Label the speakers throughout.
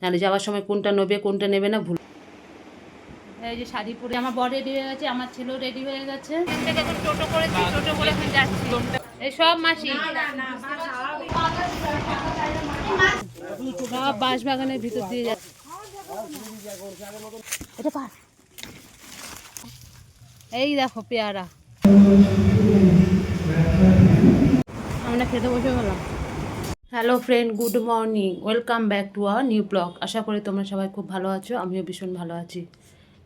Speaker 1: নাহলে যাওয়ার সময় কোনটা নেবে কোনটা নেবে না, ভুল এই যে শাড়ি পরে আমার বর রেডি হয়ে গেছে, আমার ছেলেও রেডি হয়ে গেছে। টোটো করেছি টোটো করে যাচ্ছি এই সব মাসি। সব বাঁশ বাগানের ভিতর দিয়ে যাচ্ছে। এই দেখো পেয়ারা। আমরা খেতে বসে গেলাম। Hello friend good morning welcome back to our new blog আশা করি তোমরা সবাই খুব ভালো আছো, আমিও ভীষণ ভালো আছি।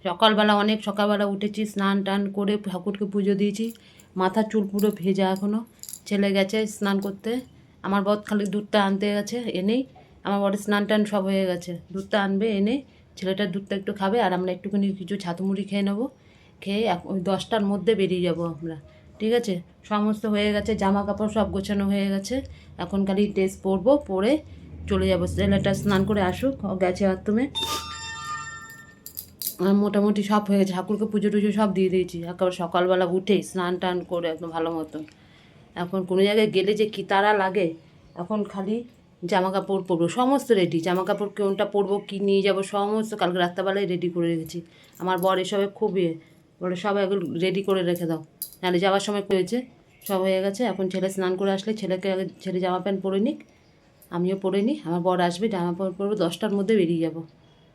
Speaker 1: সকালবেলা অনেক, সকালবেলা উঠেছি, স্নান টান করে ঠাকুরকে পুজো দিয়েছি। মাথার চুল পুরো ভেজা এখনও ছেলে গেছে স্নান করতে। আমার বদ খালি দুধটা আনতে গেছে, এনেই। আমার বড় স্নান টান সব হয়ে গেছে। দুধটা আনবে, এনে ছেলেটার দুধটা একটু খাবে, আর আমরা একটুখানি কিছু ছাতু মুড়ি খেয়ে নেব। খেয়ে দশটার মধ্যে বেরিয়ে যাব আমরা। ঠিক আছে? সমস্ত হয়ে গেছে জামা কাপড় সব গোছানো হয়ে গেছে। এখন খালি ড্রেস পরবো, পরে চলে যাব। ছেলেটা স্নান করে আসুক গেছে বাথরুমে আর মোটামুটি সব হয়ে গেছে। ঠাকুরকে পুজো টুজো সব দিয়ে দিয়েছি। একেবারে সকালবেলা উঠে স্নান টান করে একদম ভালো মতো এখন কোনো জায়গায় গেলে যে কী তারা লাগে, এখন খালি জামা কাপড় পরবো। সমস্ত রেডি জামা কাপড় কোনটা পরবো, কী নিয়ে যাব, সমস্ত কালকে রাত্রেবেলায় রেডি করে রেখেছি। আমার বর এসবে খুব ইয়ে। বলে সব এখন রেডি করে রেখে দাও। নাহলে যাওয়ার সময় হয়েছে? সব হয়ে গেছে। এখন ছেলে স্নান করে আসলে ছেলেকে আগে ছেলে জামা প্যান্ট পরে নিক আমিও পরে নিই। আমার বর আসবে জামা প্যান্ট পরবো দশটার মধ্যে বেরিয়ে যাব।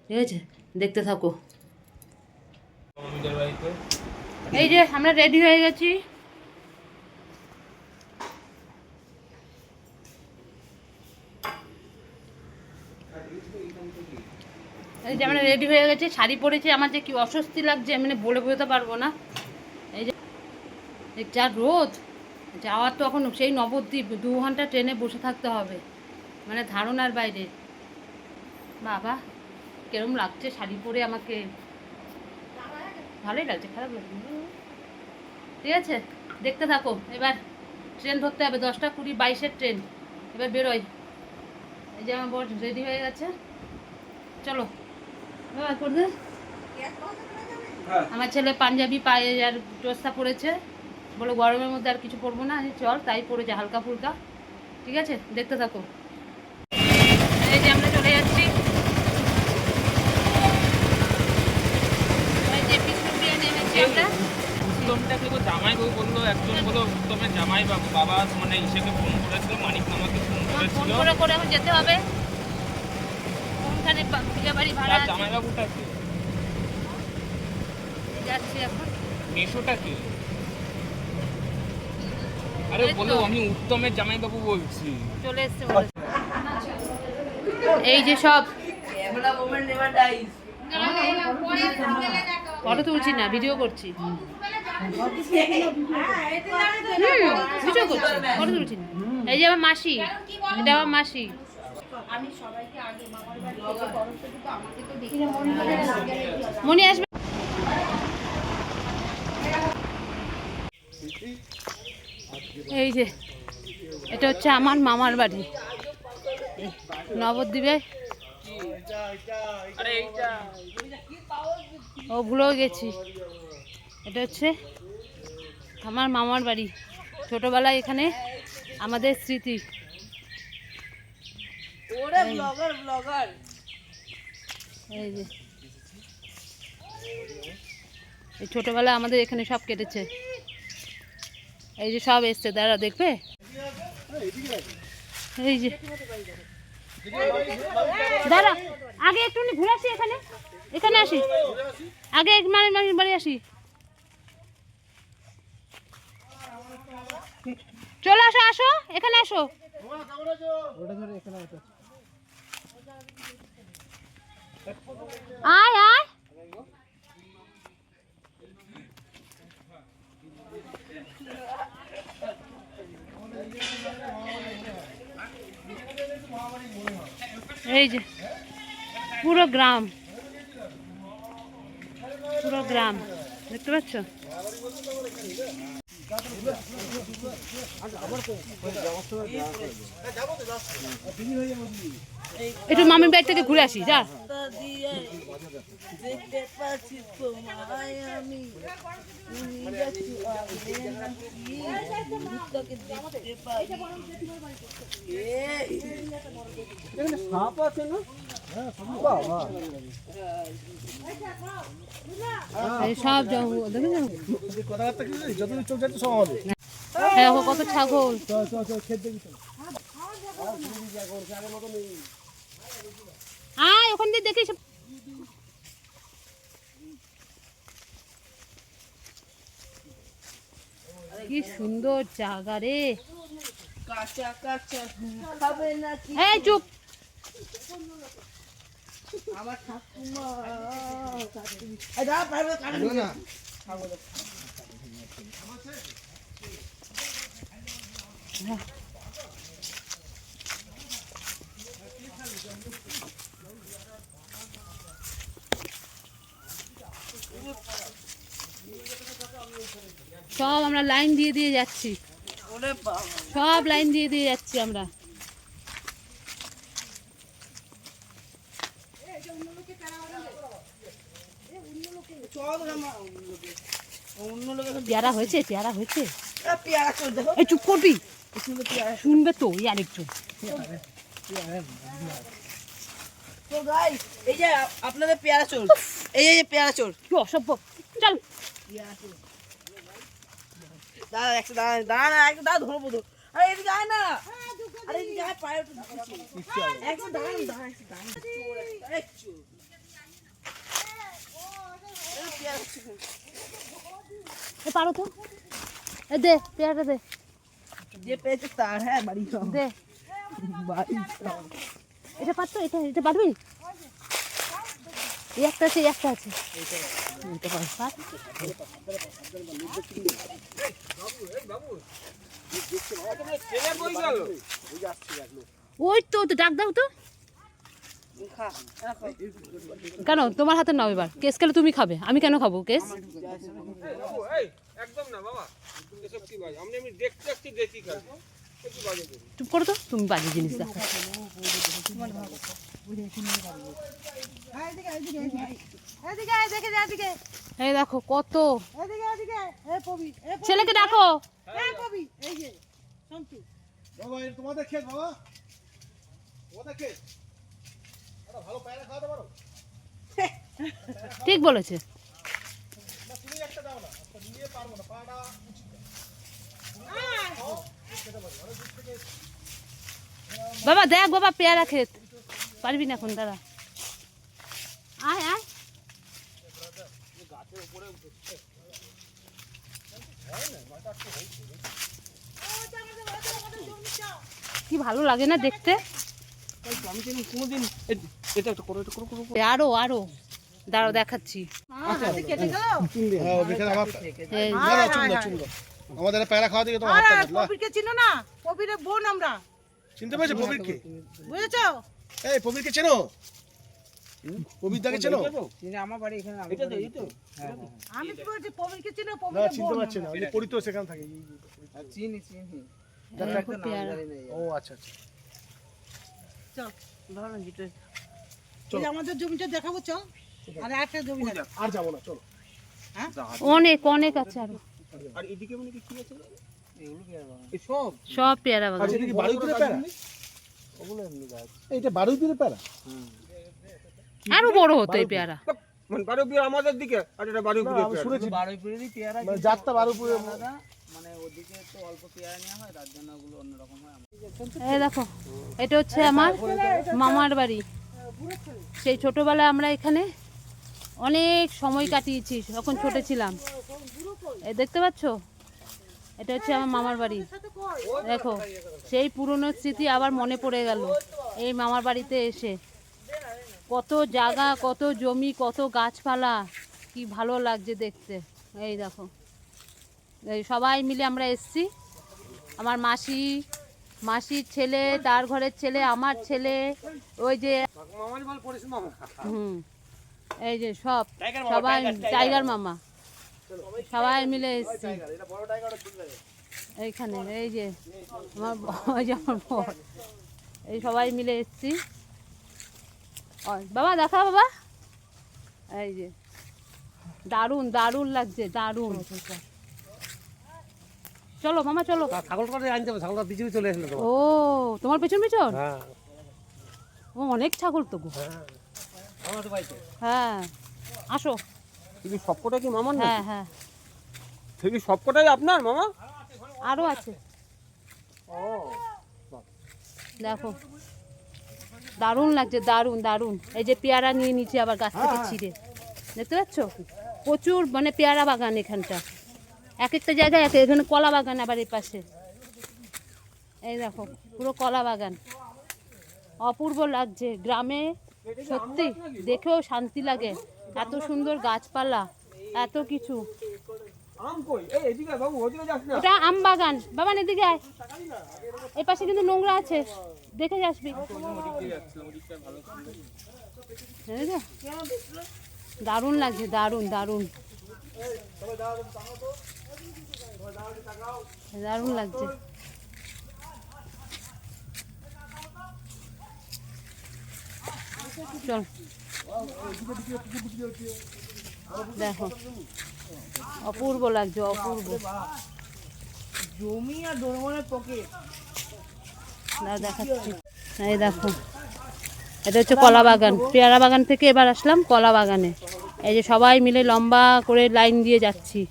Speaker 1: ঠিক আছে? দেখতে থাকো। এই যে আমরা রেডি হয়ে গেছি। যে আমরা রেডি হয়ে গেছে, শাড়ি পরেছি, আমার যে কি অস্বস্তি লাগছে মানে বলে বোঝাতে পারব না। এই যে যা রোদ, যাওয়ার তো এখন সেই নবদ্বীপ, দু ঘণ্টা ট্রেনে বসে থাকতে হবে মানে ধারণার বাইরে। বাবা, কেরম লাগছে শাড়ি পরে আমাকে। ভালোই লাগছে, খারাপ লাগছে। ঠিক আছে, দেখতে থাকো। এবার ট্রেন ধরতে হবে, দশটা কুড়ি, বাইশের ট্রেন। এবার বেরোয় এই যে আমার বর রেডি হয়ে গেছে। চলো। আমার ছেলে পাঞ্জাবি পায়ে আর টোস্তা পরেছে। বলে গরমের মধ্যে আর কিছু পরবো না আমি চল তাই পড়েছে হালকা ফুলকা। ঠিক আছে? দেখতে থাকো। এই যে আমরা চলে যাচ্ছি। আমরা।
Speaker 2: উত্তমটাকে তো জামাই বাবু বলল? একজন বলল উত্তমের জামাই বাবু বাবা মানে ইসেকে ফোন করেছিল মানিক মামাকে ফোন
Speaker 1: ফোন করে করে এখন যেতে হবে। বা- বাড়ি ভাড়া আছে।
Speaker 2: জামাই বাবুটা কি?
Speaker 1: যাচ্ছি এখন।
Speaker 2: মেশোটা কি? আরে বলো আমি উত্তমের জামাই বাবু বলছি।
Speaker 1: চলে এসছে। এই যে সব। ফটো তুলছি না ভিডিও করছি। ভিডিও করছি ফটো তুলছি না। এই যে আমার মাসি এটা আমার মাসি। মনি আসবে? এই যে এটা হচ্ছে আমার মামার বাড়ি। নবদ্বীপে। ও ভুলেও গেছি। এটা হচ্ছে আমার মামার বাড়ি। ছোটবেলায় এখানে আমাদের স্মৃতি। এই যে। এই ছোটবেলায় আমাদের এখানে সব কেটেছে। এই যে সব এসছে দাঁড়া দেখবে? এই যে। দাঁড়া আগে একটু ঘুরে আসি এখানে। এখানে আসি। আগে এক মানে মানে বাড়ি আসি। চলে আসো আসো এখানে আসো। আয় আয় এই যে পুরো গ্রাম। পুরো গ্রাম। দেখতে পাচ্ছ? একটু মামির বাড়ি থেকে ঘুরে আসি, যা।
Speaker 3: দেখতে পাচ্ছি তোমায়
Speaker 1: সব হ্যাঁ কত ছাগল। আয় ওখান দিয়ে দেখি কি সুন্দর জায়গা রে।
Speaker 3: কাঁচা কাঁচা
Speaker 1: চুপ।
Speaker 3: আমার ঠাকুমা না
Speaker 1: সব আমরা লাইন দিয়ে দিয়ে যাচ্ছি। সব লাইন দিয়ে দিয়ে যাচ্ছি আমরা
Speaker 3: চল রে মা অন্য লোকে অন্য লোকে
Speaker 1: পেয়ারা হয়েছে পেয়ারা হয়েছে। এই চুপ করবি? শুনবে তো ওই আরেকজন।
Speaker 3: তো গাই এই যে আপনাদের পেয়ারা চোর। এই যে পেয়ারা চোর।
Speaker 1: কি অসভ্য। চল।
Speaker 3: দাঁড়া একটু দাঁড়া দাঁড়া না একটু দাঁড়া ধরবো তো। আরে এদিকে আয় না। আরে এদিকে আয় পায়ে একটু। দাঁড়া না, দাঁড়া একটু দাঁড়া। চোর। একটা, চোর।
Speaker 1: এ পারো তো এ দে পেয়ারাটা দে
Speaker 3: যে পেয়েছে তার হ্যাঁ বাড়ি যাও।
Speaker 1: দে
Speaker 3: বাড়ি।
Speaker 1: এটা পারতো এটা এটা পারবি এই একটা আছে এই একটা আছে ওই তো ডাক দাও তো। কেন? তোমার হাতে নাও এবার। কেস খেলে তুমি খাবে। আমি কেন খাব কেস?
Speaker 2: দেখি
Speaker 1: চুপ করো তো। তুমি বাজে জিনিস দেখো। এই দেখো কত। ছেলেকে ডাকো।
Speaker 4: তোমাদের বাবা একটা ভালো পায়রা খাওয়াতে পারো
Speaker 1: ঠিক বলেছে। বাবা, দেখ বাবা, পেয়ারা খেত পারবি না এখন, দাঁড়া। আয় আয়। কি ভালো লাগে না দেখতে?
Speaker 2: কোনোদিন এটা একটা করো এটা করো করো
Speaker 1: আরও আরও। দাঁড়াও দেখাচ্ছি।
Speaker 4: হ্যাঁ আমার চুন চুন আমাদের পায়রা খাওয়াতে গিয়ে তোমার হাতটা কাটলা
Speaker 3: কবিরকে চিনো না? কবিরের বোন আমরা।
Speaker 4: চিনতে পেরেছ প্রবীরকে?
Speaker 3: বুঝেছ?
Speaker 4: এই প্রবীরকে চেনো? কবিরদাকে চেনো? চিনি প্রবীর দাকে চেনো
Speaker 2: এটা তো এই তো।
Speaker 3: আমি তো বলছি কবিরকে চিনো
Speaker 4: কবির
Speaker 3: না
Speaker 4: চিনতে
Speaker 3: বোন
Speaker 4: না ওই পরিত সেখানে থাকে
Speaker 1: দেখো পেয়ারা
Speaker 4: ও আচ্ছা আচ্ছা।
Speaker 3: চল। ধরো জিতে আমাদের জমিটা দেখাবো চল। আর একটা জমি
Speaker 4: আর যাব না চলো।
Speaker 1: অনেক অনেক আছে আরও।
Speaker 2: আর এদিকে মানে কি আছে? সব।
Speaker 1: সব পেয়ারা
Speaker 4: আচ্ছা এইটা প্যারা?
Speaker 1: আরও বড় হতো এই পেয়ারা।
Speaker 2: মানে আমাদের দিকে আর এটা বারো
Speaker 4: না, শুনেছি।
Speaker 3: বারুইপুরেরই পেয়ারা
Speaker 4: মানে যাত্রা বারুইপুরে
Speaker 3: মানে ওদিকে তো অল্প পেয়ারা নেওয়া হয় তার জন্য ওগুলো অন্যরকম হয়।
Speaker 1: এই দেখো এটা হচ্ছে আমার মামার বাড়ি। সেই ছোটবেলায় আমরা এখানে অনেক সময় কাটিয়েছি, যখন ছোট ছিলাম। দেখতে পাচ্ছ? এটা হচ্ছে আমার মামার বাড়ি। দেখো, সেই পুরনো স্মৃতি আবার মনে পড়ে গেল এই মামার বাড়িতে এসে। কত জায়গা, কত জমি, কত গাছপালা, কি ভালো লাগছে দেখতে। এই দেখো, এই সবাই মিলে আমরা এসছি। আমার মাসি, মাসির ছেলে, তার ঘরের ছেলে, আমার ছেলে, ওই যে
Speaker 2: পড়েছে মামা।
Speaker 1: হুম। এই যে সব সবাই টাইগার মামা। সবাই মিলে এসছি। এইখানে এই যে আমার ব- ওই যে আমার বর। এই সবাই মিলে এসছি। বাবা দেখা বাবা। এই যে দারুণ দারুণ লাগছে দারুণ। চলো মামা চলো।
Speaker 5: ছাগলটা আনতে হবে? ছাগলটা পিছনে চলে আসলো
Speaker 1: ও তোমার পেছন পেছন
Speaker 5: হ্যাঁ।
Speaker 1: ও অনেক ছাগল তো গো। হ্যাঁ আসো।
Speaker 2: কিন্তু সবকটা কি মামার না
Speaker 1: হ্যাঁ হ্যাঁ।
Speaker 2: থেকে সবকটাই আপনার মামা?
Speaker 1: আরও আছে।
Speaker 2: ও
Speaker 1: দেখো। দারুণ লাগছে দারুণ দারুণ। এই যে পেয়ারা নিয়ে নিচে আবার গাছ থেকে ছিঁড়ে। দেখতে পাচ্ছ? প্রচুর মানে পেয়ারা বাগান এখানটা। এক একটা জায়গায় এক এখানে কলা বাগান আবার এই পাশে এই দেখো পুরো কলা বাগান। অপূর্ব লাগছে। গ্রামে সত্যি দেখেও শান্তি লাগে। এত সুন্দর গাছপালা, এত কিছু। ওটা আম বাগান। বাবা এদিকে আয়। এই পাশে কিন্তু নোংরা আছে। দেখে আসবি দারুণ লাগছে, দারুণ দারুণ। দারুণ লাগছে। চল। দেখো। অপূর্ব লাগছে অপূর্ব।
Speaker 3: জমি আর ডোরমনের পকেট
Speaker 1: দেখাচ্ছি। এই দেখো। এটা হচ্ছে কলা বাগান। পেয়ারা বাগান থেকে এবার আসলাম কলা বাগানে। এই যে সবাই মিলে লম্বা করে লাইন দিয়ে যাচ্ছি।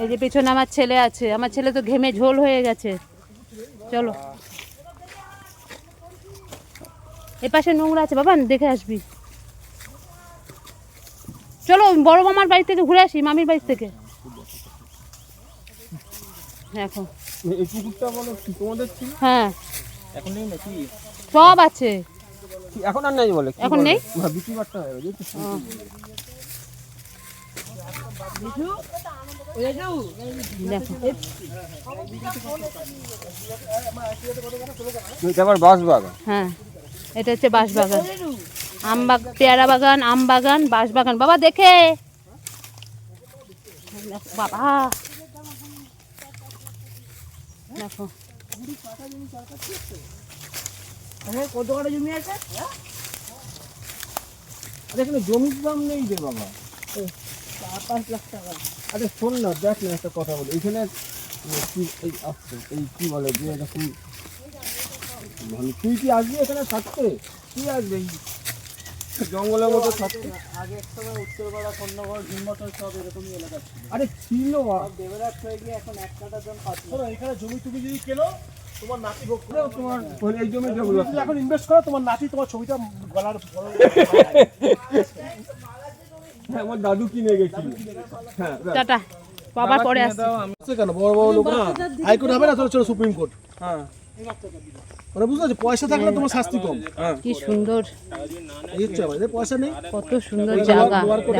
Speaker 1: এই যে পেছনে আমার ছেলে আছে। আমার ছেলে তো ঘেমে ঝোল হয়ে গেছে। চলো। এ পাশে নোংরা আছে বাবা দেখে আসবি। চলো বড় মামার বাড়ি থেকে ঘুরে আসি মামির বাড়ি থেকে। দেখো
Speaker 2: এই পুকুরটা বলো তোমাদের ছিল?
Speaker 1: হ্যাঁ।
Speaker 2: এখন নেই নাকি?
Speaker 1: সব আছে।
Speaker 2: এখন আর নাই বলে
Speaker 1: এখন নেই?
Speaker 2: হ্যাঁ, বিক্রি বাট্টা হয়ে গেছে
Speaker 1: দেখো।
Speaker 2: আবার বাস বাগান
Speaker 1: হ্যাঁ। এটা হচ্ছে বাঁশ বাগান আম বাগ, পেয়ারা বাগান, আম বাগান বাঁশ বাগান বাবা, দেখে। বাবা। দেখো।
Speaker 3: কত জমি আছে?
Speaker 2: জমির দাম নেই যে বাবা।
Speaker 3: পাঁচ লাখ টাকা।
Speaker 2: আরে, শোন না, দেখ না একটা কথা বলি। এখানে কি, এই আসছে, এই কি বলে, যে এরকম মানে তুই কি আসবি এখানে থাকতে? কি আসবে? জঙ্গলের মতো থাকতে?
Speaker 3: আগে এক সময় উত্তরপাড়া কন্যাগড় হিমমটর সব এরকমই এলাকা ছিল।
Speaker 2: আরে ছিল
Speaker 3: দেবরাজ হয়ে গিয়ে এখন এক কাটা জন পাচ্ছি।
Speaker 4: এখানে জমি তুমি যদি কেনো তোমার নাতি ভোগ করবে।
Speaker 2: তোমার এই জমি জমি
Speaker 4: তুমি এখন ইনভেস্ট করো তোমার নাতি তোমার ছবিটা গলার
Speaker 2: হ্যাঁ আমার দাদু কিনে গেছিল। হ্যাঁ।
Speaker 1: টাটা। বাবার পরে আসছে।
Speaker 4: কেন? বড় বড় লোক হাইকোর্ট হবে না? তোর চলো সুপ্রিম কোর্ট
Speaker 2: হ্যাঁ।
Speaker 4: মানে বুঝতে পারছি পয়সা থাকলে তোমার শাস্তি কম।
Speaker 1: কি সুন্দর।
Speaker 4: এই হচ্ছে আমাদের পয়সা নেই।
Speaker 1: কত সুন্দর জায়গা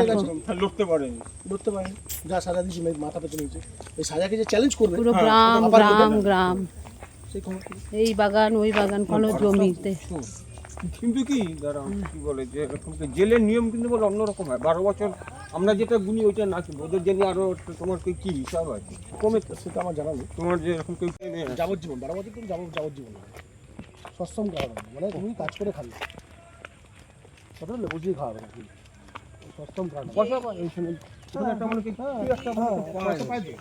Speaker 1: দেখো।
Speaker 2: লড়তে পারেনি।
Speaker 4: ধরতে পারেনি। যা সাজা মেয়ে মাথা পেতে নিয়েছে। এই সাজাকে যে চ্যালেঞ্জ করবে
Speaker 1: পুরো গ্রাম গ্রাম গ্রাম।
Speaker 4: কি?
Speaker 1: এই বাগান ওই বাগান কোনো জমিতে
Speaker 2: কিন্তু কি দাঁড়া কি বলে যে এরকম জেলের নিয়ম কিন্তু বলে অন্যরকম হয়। বারো বছর আমরা যেটা গুনি ওইটা না কিন্তু ওদের জেলে আরও তোমার কি কি হিসাব আছে?
Speaker 4: কমে সেটা আমার জানা নেই।
Speaker 2: তোমার যে এরকম কেউ
Speaker 4: যাবজ্জীবন বারো বছর তুমি যাব যাবজ্জীবন। সশ্রম খাওয়াবে না। মানে তুমি কাজ করে খাবে। বললে বুঝিয়ে খাওয়াবে না সশ্রম খাওয়াবে
Speaker 2: পয়সা পায়। একটা মানে কি কি একটা
Speaker 4: পয়সা পায় তো।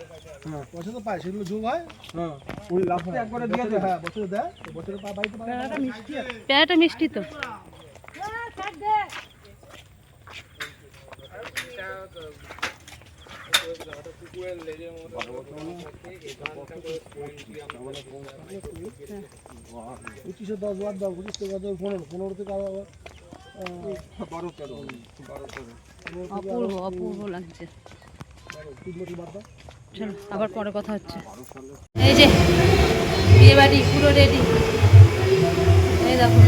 Speaker 2: হ্যাঁ।
Speaker 4: পয়সা তো পায় সেগুলো যোগ হয়।
Speaker 2: হ্যাঁ। ওই লাস্টে একবারে দিয়ে
Speaker 4: হ্যাঁ বছরে দেয়। বছরে পা বাড়িতে পায়।
Speaker 1: পেয়ারাটা মিষ্টি। তো।
Speaker 4: দশ বার দাও পঁচিশ পনেরো পনেরো থেকে আবার
Speaker 2: বারো তেরো
Speaker 1: অপূর্ব লাগছে। চলো, আবার পরে কথা হচ্ছে। এই যে, বিয়ে বাড়ি, পুরো রেডি এই দেখো।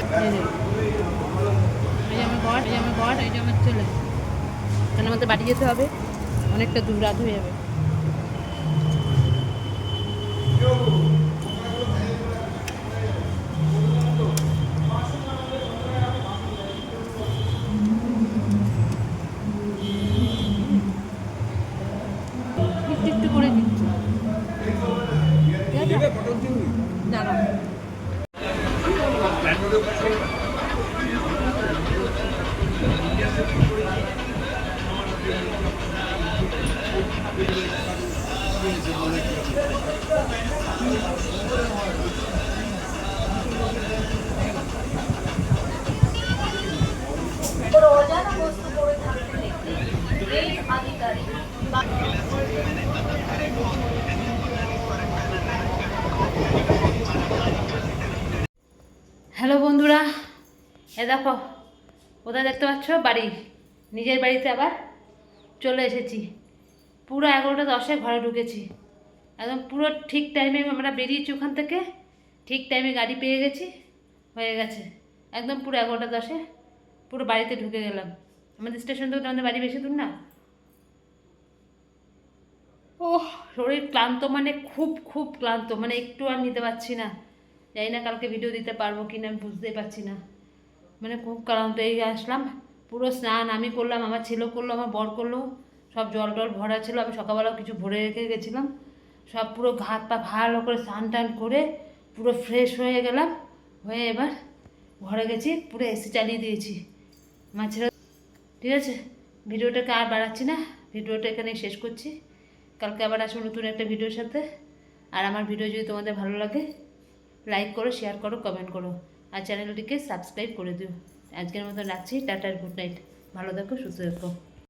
Speaker 1: এখানে। এই যে আমার বর এই আমার বর এই আমার ছেলে কেন আমাদের বাড়ি যেতে হবে অনেকটা দূর রাত হয়ে যাবে। হ্যালো বন্ধুরা এ দেখো কোথায় দেখতে পাচ্ছ? বাড়ি নিজের বাড়িতে আবার চলে এসেছি। পুরো এগারোটা দশে ঘরে ঢুকেছি। একদম পুরো ঠিক টাইমে আমরা বেরিয়েছি ওখান থেকে, ঠিক টাইমে গাড়ি পেয়ে গেছি, হয়ে গেছে। একদম পুরো এগারোটা দশে পুরো বাড়িতে ঢুকে গেলাম। আমাদের স্টেশন থেকে আমাদের বাড়ি বেশি দূর না? ও শরীর ক্লান্ত মানে খুব খুব ক্লান্ত মানে একটু আর নিতে পারছি না। জানি না কালকে ভিডিও দিতে পারব কি না আমি বুঝতেই পারছি না। মানে খুব ক্লান্ত, এই আসলাম, পুরো স্নান আমি করলাম, আমার ছেলে করল, আমার বর করল। সব জল টল ভরা ছিল, আমি সকালবেলাও কিছু ভরে রেখে গেছিলাম। সব পুরো ঘাত পা ভালো করে স্নান টান করে পুরো ফ্রেশ হয়ে গেলাম, হয়ে এবার ঘরে গেছি, পুরো এসি চালিয়ে দিয়েছি। ছেলে ঠিক আছে, ভিডিওটাকে আর বাড়াচ্ছি না, ভিডিওটা এখানে শেষ করছি। কালকে আবার আসব নতুন একটা ভিডিওর সাথে। আর আমার ভিডিও যদি তোমাদের ভালো লাগে লাইক করো শেয়ার করো কমেন্ট করো। আর চ্যানেলটিকে সাবস্ক্রাইব করে দিও। আজকের মতো রাখছি টাটার গুড নাইট ভালো থাকো, সুস্থ থাকো।